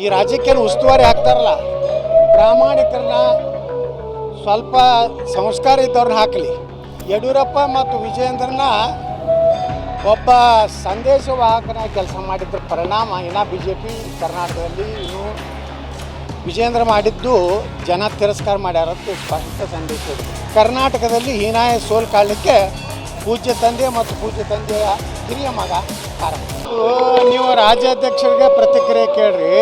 ಈ ರಾಜ್ಯಕ್ಕೇನು ಉಸ್ತುವಾರಿ ಹಾಕ್ತಾರಲ್ಲ ಪ್ರಾಮಾಣಿಕರನ್ನ ಸ್ವಲ್ಪ ಸಂಸ್ಕಾರ ಇದ್ದವ್ರನ್ನ ಹಾಕಲಿ. ಯಡಿಯೂರಪ್ಪ ಮತ್ತು ವಿಜಯೇಂದ್ರನ ಒಬ್ಬ ಸಂದೇಶವಾಹಕನ ಕೆಲಸ ಮಾಡಿದ್ರ. ಪರಿಣಾಮ ಇನ್ನೂ ಬಿ ಜೆ ಪಿ ಕರ್ನಾಟಕದಲ್ಲಿ ಇನ್ನು ವಿಜೇಂದ್ರ ಮಾಡಿದ್ದು ಜನ ತಿರಸ್ಕಾರ ಮಾಡ್ಯಾರತ್ತು ಸ್ಪಷ್ಟ ಸಂದೇಶ ಕರ್ನಾಟಕದಲ್ಲಿ ಹೀನಾಯ ಸೋಲ್ ಕಾಲಕ್ಕೆ ಪೂಜ್ಯ ತಂದೆ ಮತ್ತು ಪೂಜ್ಯ ತಂದೆಯ ಹಿರಿಯ ಮಗ ಕಾರಣ ನೀವು ರಾಜ್ಯಾಧ್ಯಕ್ಷರಿಗೆ ಪ್ರತಿಕ್ರಿಯೆ ಕೇಳ್ರಿ.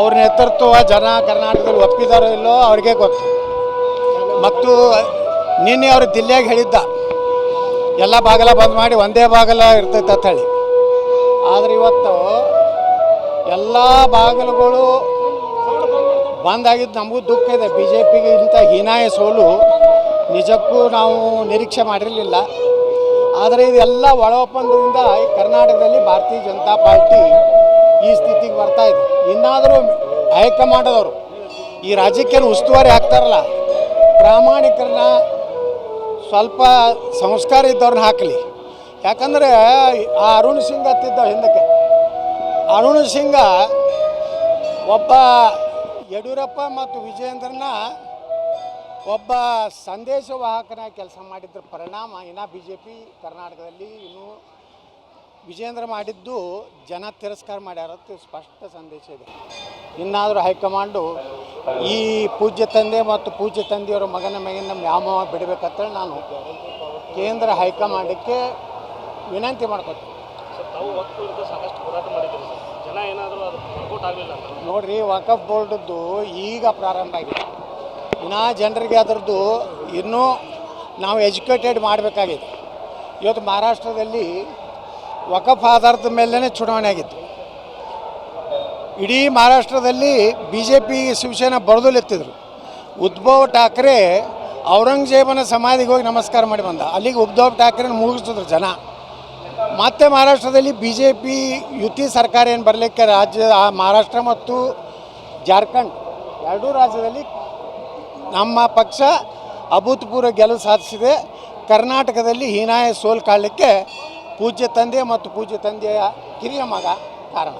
ಅವ್ರ ನೇತೃತ್ವ ಜನ ಕರ್ನಾಟಕದಲ್ಲಿ ಒಪ್ಪಿದಾರೋ ಇಲ್ಲೋ ಅವ್ರಿಗೆ ಗೊತ್ತು ಮತ್ತು ನಿನ್ನೆ ಅವರು ದಿಲ್ಲಿಯಾಗಿ ಹೇಳಿದ್ದ, ಎಲ್ಲ ಬಾಗಲ ಬಂದ್ ಮಾಡಿ ಒಂದೇ ಬಾಗಲ ಇರ್ತೈತೆ ಅಂತ ಹೇಳಿ. ಆದರೆ ಇವತ್ತು ಎಲ್ಲ ಬಾಗಿಲುಗಳು ಬಂದಾಗಿದ್ದು ನಮಗೂ ದುಃಖ ಇದೆ. ಬಿ ಜೆ ಪಿಗೆ ಇಂಥ ಹೀನಾಯ ಸೋಲು ನಿಜಕ್ಕೂ ನಾವು ನಿರೀಕ್ಷೆ ಮಾಡಿರಲಿಲ್ಲ. ಆದರೆ ಇದೆಲ್ಲ ಒಳ ಒಪ್ಪಂದದಿಂದ ಕರ್ನಾಟಕದಲ್ಲಿ ಭಾರತೀಯ ಜನತಾ ಪಾರ್ಟಿ ಈ ಸ್ಥಿತಿಗೆ ಬರ್ತಾ ಇದೆ. ಇನ್ನಾದರೂ ಹೈಕಮಾಂಡದವರು ಈ ರಾಜಕೀಯ ಉಸ್ತುವಾರಿ ಹಾಕ್ತಾರಲ್ಲ ಪ್ರಾಮಾಣಿಕರನ್ನ ಸ್ವಲ್ಪ ಸಂಸ್ಕಾರ ಇದ್ದವ್ರನ್ನ ಹಾಕಲಿ. ಯಾಕಂದರೆ ಆ ಅರುಣ್ ಸಿಂಗ್ ಹತ್ತಿದ್ದ ಹಿಂದಕ್ಕೆ. ಅರುಣ್ ಸಿಂಗ ಒಬ್ಬ ಯಡಿಯೂರಪ್ಪ ಮತ್ತು ವಿಜಯೇಂದ್ರನ ಒಬ್ಬ ಸಂದೇಶವಾಹಕನ ಕೆಲಸ ಮಾಡಿದ್ರ. ಪರಿಣಾಮ ಇನ್ನು ಬಿ ಜೆ ಪಿ ಕರ್ನಾಟಕದಲ್ಲಿ ಇನ್ನು ವಿಜೇಂದ್ರ ಮಾಡಿದ್ದು ಜನ ತಿರಸ್ಕಾರ ಮಾಡ್ಯಾರ ಸ್ಪಷ್ಟ ಸಂದೇಶ ಇದೆ. ಇನ್ನಾದರೂ ಹೈಕಮಾಂಡು ಈ ಪೂಜ್ಯ ತಂದೆ ಮತ್ತು ಪೂಜ್ಯ ತಂದೆಯವರ ಮಗನ ಮೇಗಿನ ವ್ಯಾಮೋಹ ಬಿಡಬೇಕಂತೇಳಿ ನಾನು ಕೇಂದ್ರ ಹೈಕಮಾಂಡಕ್ಕೆ ವಿನಂತಿ ಮಾಡ್ಕೊತೀನಿ. ನೋಡ್ರಿ ವಕಫ್ ಬೋರ್ಡದ್ದು ಈಗ ಪ್ರಾರಂಭ ಆಗಿದೆ. ಇನ್ನೂ ಜನರಿಗೆ ಅದರದ್ದು ಇನ್ನೂ ನಾವು ಎಜುಕೇಟೆಡ್ ಮಾಡಬೇಕಾಗಿದೆ. ಇವತ್ತು ಮಹಾರಾಷ್ಟ್ರದಲ್ಲಿ ವಕಫ್ ಆಧಾರದ ಮೇಲೇ ಚುನಾವಣೆ ಆಗಿತ್ತು. ಇಡೀ ಮಹಾರಾಷ್ಟ್ರದಲ್ಲಿ ಬಿ ಜೆ ಪಿ ಶಿವಸೇನಾ ಬರದಲೆತ್ತಿದ್ರು ಉದ್ಭವ್ ಠಾಕ್ರೆ ಔರಂಗಜೇಬನ ಸಮಾಧಿಗೆ ಹೋಗಿ ನಮಸ್ಕಾರ ಮಾಡಿ ಬಂದ. ಅಲ್ಲಿಗೆ ಉದ್ಧವ್ ಠಾಕ್ರೆ ಮುಗಿಸಿದ್ರು ಜನ. ಮತ್ತೆ ಮಹಾರಾಷ್ಟ್ರದಲ್ಲಿ ಬಿ ಜೆ ಪಿ ಯುತಿ ಸರ್ಕಾರ ಏನು ಬರಲಿಕ್ಕೆ ರಾಜ್ಯ ಮಹಾರಾಷ್ಟ್ರ ಮತ್ತು ಜಾರ್ಖಂಡ್ ಎರಡೂ ರಾಜ್ಯದಲ್ಲಿ ನಮ್ಮ ಪಕ್ಷ ಅಭೂತಪೂರ್ವ ಗೆಲುವು ಸಾಧಿಸಿದೆ. ಕರ್ನಾಟಕದಲ್ಲಿ ಹೀನಾಯ ಸೋಲು ಕಾಣಲಿಕ್ಕೆ ಪೂಜ್ಯ ತಂದೆ ಮತ್ತು ಪೂಜ್ಯ ತಂದೆಯ ಕಿರಿಯ ಮಗ ಕಾರಣ.